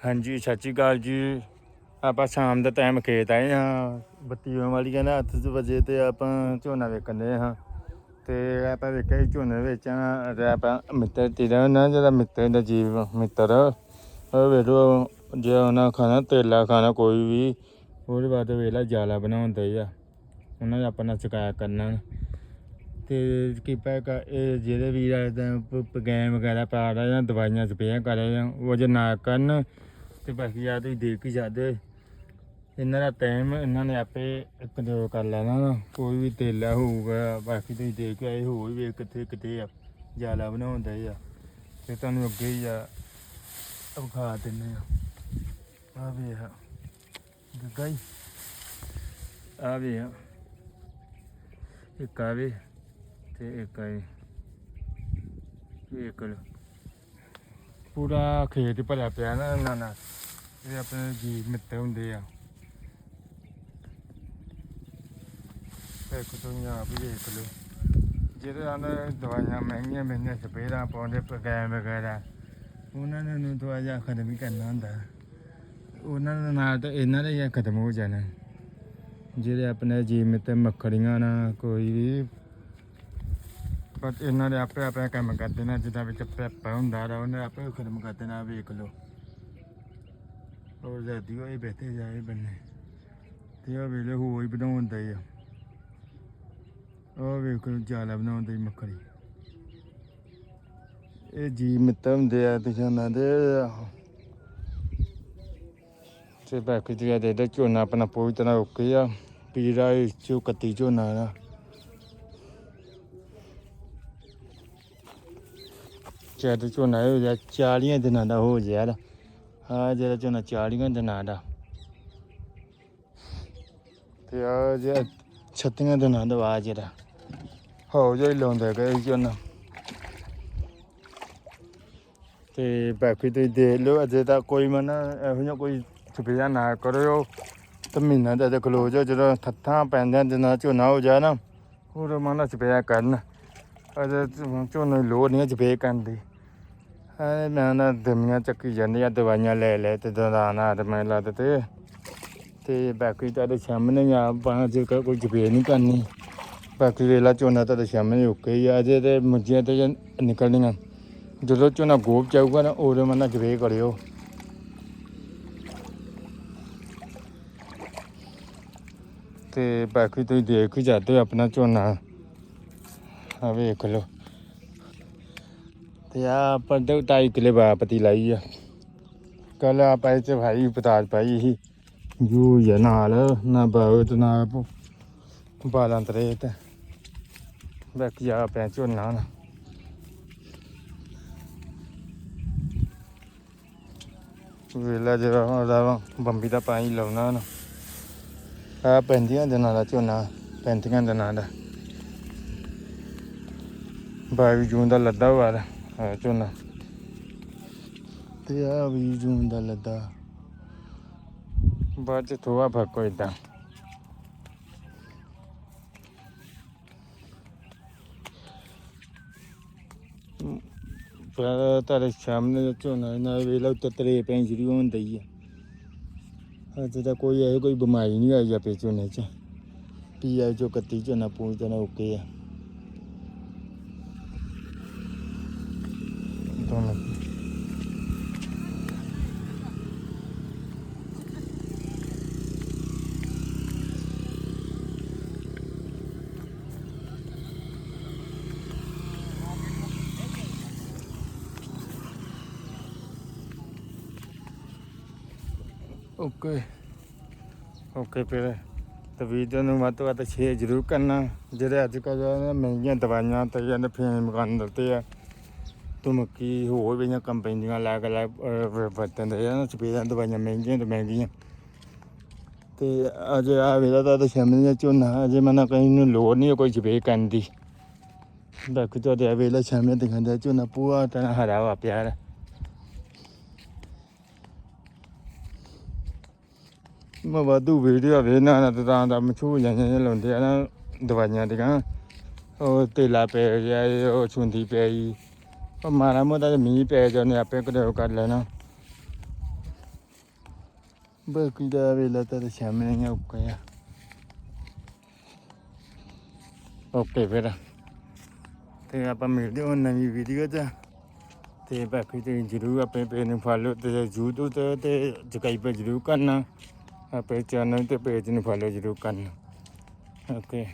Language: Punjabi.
ਹਾਂਜੀ, ਸਤਿ ਸ਼੍ਰੀ ਅਕਾਲ ਜੀ। ਆਪਾਂ ਸ਼ਾਮ ਦਾ ਟਾਈਮ ਖੇਤ ਆਏ ਹਾਂ। ਬੱਤੀ ਹੋਣ ਵਾਲੀ ਕਹਿੰਦਾ 8 ਵਜੇ ਤੇ ਆਪਾਂ ਝੋਨਾ ਵੇਖਣੇ ਹਾਂ। ਤੇ ਆਪਾਂ ਵੇਖਿਆ ਸੀ ਝੋਨੇ ਵਿੱਚ ਤੇ ਆਪਾਂ ਮਿੱਤਰ ਤੇਰਾ ਨਾ, ਜਿਹੜਾ ਮਿੱਤਰ ਦਾ ਜੀਵ ਮਿੱਤਰ, ਉਹ ਵੇਖੋ, ਜੇ ਉਹਨਾਂ ਖਾਣਾ ਤੇਲਾ ਖਾਣਾ ਕੋਈ ਵੀ, ਉਹਦੇ ਬਾਅਦ ਵੇਲਾ ਜਾਲਾ ਬਣਾਉਂਦੇ ਆ। ਉਹਨਾਂ ਦਾ ਆਪਣਾ ਸ਼ਿਕਾਇਤ ਕਰਨਾ। ਤੇ ਕਿਪਾ ਇਹ ਜਿਹੜੇ ਵੀ ਗੈਮ ਵਗੈਰਾ ਪਾ ਰਹੇ ਜਾਂ ਦਵਾਈਆਂ ਸਪਰੇਆਂ ਕਰ ਰਹੇ ਆ, ਉਹ ਜੇ ਨਾ ਕਰਨ ਤੇ ਬਾਕੀ ਆ ਤੁਸੀਂ ਦੇਖ ਹੀ ਸਕਦੇ ਇਹਨਾਂ ਦਾ ਟਾਈਮ ਇਹਨਾਂ ਨੇ ਆਪੇ ਕੰਟਰੋਲ ਕਰ ਲੈਣਾ ਨਾ। ਕੋਈ ਵੀ ਤੇਲਾ ਹੋਊਗਾ, ਬਾਕੀ ਤੁਸੀਂ ਦੇਖ ਕੇ ਆਏ ਹੋ ਵੀ ਕਿੱਥੇ ਕਿਤੇ ਆ ਜਾਲਾ ਬਣਾਉਂਦੇ ਆ। ਤੇ ਤੁਹਾਨੂੰ ਅੱਗੇ ਹੀ ਆ, ਵਿਖਾ ਦਿੰਨੇ ਆ। ਆ ਵੀ ਆ ਗੱਗਾ ਹੀ ਆ ਵੀ ਇੱਕ ਆਵੇ ਤੇ ਇੱਕ ਆ ਵੇਖ। ਲਓ। ਪੂਰਾ ਖੇਤ ਭਰਿਆ ਪਿਆ ਨਾ ਇਹਨਾਂ ਨਾਲ। ਇਹ ਆਪਣੇ ਜੀਵ ਮਿੱਤਰ ਹੁੰਦੇ ਆ। ਇੱਕ ਤੁਸੀਂ ਆਪ ਹੀ ਦੇਖ ਲਓ। ਜਿਹੜੇ ਹਨ ਦਵਾਈਆਂ ਮਹਿੰਗੀਆਂ ਮਹਿੰਗੀਆਂ ਸਪਰੇਆਂ ਪਾਉਂਦੇ ਪ੍ਰੋਗਰਾਮ ਵਗੈਰਾ। ਉਹਨਾਂ ਨੇ ਨੂੰ ਦਵਾਈਆਂ ਖਤਮ ਹੀ ਕਰਨਾ ਹੁੰਦਾ। ਉਹਨਾਂ ਦੇ ਨਾਲ ਤਾਂ ਇਹਨਾਂ ਦੇ ਹੀ ਖਤਮ ਹੋ ਜਾਣਾ। ਜਿਹੜੇ ਆਪਣੇ ਜੀਵ ਮਿੱਤਰ ਮੱਖੜੀਆਂ ਨਾ, ਕੋਈ ਵੀ। ਪਰ ਇਹਨਾਂ ਦੇ ਆਪੇ ਆਪੇ ਕੰਮ ਕਰਦੇ ਨੇ ਜਿੱਦਾਂ ਵਿੱਚ ਪੈਪਾ ਹੁੰਦਾ ਰਾ ਉਹਨੇ ਆਪੇ ਹੀ ਖਤਮ ਕਰ ਦੇਣਾ ਵੇਖ ਲਓ। ਹੋਰ ਜਦੀ ਹੋਈ ਬੈਠੇ ਜਾਏ ਬੰਨੇ। ਤੇ ਉਹ ਵੇਲੇ ਹੋਈ ਹੀ ਹੀ ਆ। ਉਹ ਵੇਖੋ ਲਓ ਜਾਲਾ ਬਣਾਉਂਦਾ ਹੀ ਇਹ ਜੀ ਮਿੱਤਰ ਹੁੰਦੇ ਆ ਕਿਸਾਨਾਂ ਦੇ। ਤੇ ਬਾਕੀ ਤੇ ਦੇ ਦੇ ਝੋਨਾ ਆਪਣਾ ਪੂਰੀ ਤਰ੍ਹਾਂ ਓਕੇ ਆ ਪੀਰਾ ਚੋ ਕੱਤੀ ਝੋਨਾ ਨਾ। ਜਦ ਝੋਨਾ ਹੋ ਜਾ 40 ਦਿਨਾਂ ਦਾ ਹੋ ਗਿਆ। ਆ ਜਿਹੜਾ ਝੋਨਾ 40 ਦਿਨਾਂ ਦਾ ਤੇ ਆ ਜਿਹੜਾ 36 ਦਿਨਾਂ ਦਾ ਆ ਜਿਹੜਾ। ਹੋ ਜੋ ਹੀ ਲਾਉਂਦੇ ਗਏ ਝੋਨਾ ਤੇ ਬਾਕੀ ਤੁਸੀਂ ਦੇਖ ਲਓ, ਅਜੇ ਤਾਂ ਕੋਈ ਮਨ ਇਹੋ ਜਿਹਾ ਕੋਈ ਸੁਪਿਆ ਨਾ ਕਰਿਓ। ਤੇ ਮਹੀਨਾ ਦਾ ਤੇ ਖਲੋ ਜਾਓ ਜਦੋਂ ਥੱਥਾਂ ਪੈਂਦੀਆਂ ਦਿਨਾਂ ਝੋਨਾ ਹੋ ਜਾ ਨਾ ਉਹ ਮਨ ਸੁਪਿਆ ਕਰਨ। ਅਜੇ ਝੋਨੇ ਲੋੜ ਨਹੀਂ ਸਪੇ ਕਰਨ ਦੀ। ਐ ਮੈਂ ਨਾ ਦਮੀਆਂ ਚੱਕੀ ਜਾਂਦੀ ਆ, ਦਵਾਈਆਂ ਲੈ ਲੈ ਤੇ ਦਵਾਨਾ ਤੇ ਮੈਂ ਲੱਦ ਤੇ। ਤੇ ਬਾਕੀ ਤੁਹਾਡੇ ਸਾਹਮਣੇ ਆ ਬਾਅਦ ਚ ਕੋਈ ਸਪੇ ਨਹੀਂ ਕਰਨੀ। ਬਾਕੀ ਵੇਲਾ ਝੋਨਾ ਤੁਹਾਡੇ ਸਾਹਮਣੇ ਓਕੇ ਹੀ ਆ ਜੇ ਤੇ ਮੁੱਜੀਆਂ ਤੇ ਨਿਕਲਣੀਆਂ। ਜਦੋਂ ਝੋਨਾ ਗੋਬ ਜਾਊਗਾ ਨਾ, ਉਦੋਂ ਮਨ ਸਪੇ ਕਰਿਓ। ਤੇ ਬਾਕੀ ਤੁਸੀਂ ਦੇਖ ਹੀ ਜਾਂਦੇ ਆਪਣਾ ਝੋਨਾ। ਆ ਵੇਖ ਲਓ। ਤੇ ਆ ਆਪਾਂ ਦੋ ਢਾਈ ਕਿਲੇ ਬਾਪਤੀ ਲਾਈ ਆ। ਕੱਲ ਆਪਾਂ ਇਹ ਚ ਭਾਈ ਪਤਾਜ ਪਾਈ ਸੀ। ਜੂ ਜਾਂ ਨਾਲ, ਨਾ ਬਾਵਤ ਨਾ ਬਾਲਾਂ ਤਰੇ ਤੇ। ਬਾਕੀ ਆ ਪੈ ਝੋਨਾ ਨਾ। ਵੇਲਾ ਜਿਹੜਾ ਉਹਦਾ ਬੰਬੀ ਦਾ ਪਾਣੀ ਲਾਉਣਾ ਨਾ। ਆ ਪੈਂਦੀਆਂ ਦਿਨਾਂ ਦਾ ਝੋਨਾ ਪੈਂਤੀਆਂ ਦਿਨਾਂ ਦਾ। 22 ਜੂਨ ਦਾ ਲੱਦਾ ਵਾਰ। ਆ ਝੋਨਾ। ਤੇ ਆ 20 ਜੂਨ ਦਾ ਲੱਦਾ। ਬਾਅਦ ਚ ਥੋੜਾ ਫ਼ਰਕ ਇਦਾਂ ਪਰ ਤੁਹਾਡੇ ਸਾਹਮਣੇ ਝੋਨਾ ਨਾ ਵੇਲਾ ਉੱਤੇ ਤਰੇ ਪੈਂ ਸ਼ੁਰੂ ਦਈ ਆ। ਅੱਜ ਤਾਂ ਕੋਈ ਇਹੋ ਕੋਈ ਬਿਮਾਰੀ ਨਹੀਂ ਆਈ ਆਪੇ ਝੋਨੇ ਚ। ਪੀ ਆਈ ਜੋ ਕੱਤੀ ਝੋਨਾ ਪੂਰੀ ਤਰ੍ਹਾਂ ਓਕੇ ਆ। ਦੋਨੋਂ ਓਕੇ ਓਕੇ ਫਿਰ ਤੇ ਵੀਡੀਓ ਨੂੰ ਵੱਧ ਤੋਂ ਵੱਧ ਸ਼ੇਅਰ ਜ਼ਰੂਰ ਕਰਨਾ। ਜਿਹੜੇ ਅੱਜ ਕੱਲ੍ਹ ਮਹਿੰਗੀਆਂ ਦਵਾਈਆਂ ਤੇ ਜਾਂਦੇ ਫੇਮ ਕਰਨ ਦਿੱਤੇ ਆ। ਤੁਮਕੀ ਹੋਰ ਵੀ ਜਾਂ ਕੰਪਨੀਆਂ ਲਾ ਕੇ ਲਾ ਵਰਤਨ ਦੇ ਆ ਸਪੇਰਾਂ ਦਵਾਈਆਂ ਮਹਿੰਗੀਆਂ ਤੇ ਮਹਿੰਗੀਆਂ। ਤੇ ਅਜੇ ਆ ਵੇਲਾ ਤਾਂ ਸ਼ਮਨ ਦਾ ਝੋਨਾ ਅਜੇ ਮਨਾ ਕਹੀਂ ਨੂੰ ਲੋੜ ਨਹੀਂ ਕੋਈ ਸਪੇ ਕਰਨ ਦੀ। ਬਾਕੀ ਤੁਹਾਡੇ ਆ ਵੇਲਾ ਸ਼ਮਨ ਦਿਖਾਉਂਦਾ ਝੋਨਾ ਪੂਰਾ ਤਰ੍ਹਾਂ ਹਰਾ ਵਾ ਪਿਆਰ। ਮੈਂ ਵਾਧੂ ਵੀਡੀਓ ਵੇਖਣਾ ਨਾ ਤਾਂ ਦਾ ਮਸ਼ਹੂਰ ਜਾਂਦੇ ਲਾਉਂਦੇ ਆ ਨਾ ਦਵਾਈਆਂ ਦੀਆਂ। ਉਹ ਤੇਲਾ ਪੈ ਗਿਆ ਏ, ਉਹ ਛੁੰਦੀ ਪਈ ਉਹ ਮਾਰਾ ਮੋਟਾ ਮੀਂਹ ਪੈ ਜਾਂਦੇ ਆਪੇ ਕਦੇ ਕਰ ਲੈਣਾ। ਬਾਕੀ ਦਾ ਵੇਲਾ ਤਾਂ ਸਾਹਮਣੇ ਹੀ ਓਕੇ ਆ। ਓਕੇ ਫਿਰ। ਤੇ ਆਪਾਂ ਮਿਲਦੇ ਹਾਂ ਨਵੀਂ ਵੀਡੀਓ 'ਚ ਤੇ ਬਾਕੀ ਤੁਸੀਂ ਜਰੂਰ ਆਪਣੇ ਪੇਜ ਨੂੰ ਫਾਲੋ ਤੇ YouTube ਤੇ ਤੇ ਸਬਸਕ੍ਰਾਈਬ ਜਰੂਰ ਕਰਨਾ। ਆਪਣੇ ਚੈਨਲ ਤੇ ਪੇਜ ਨੂੰ ਫਾਲੋ ਜਰੂਰ ਕਰਨਾ। ਓਕੇ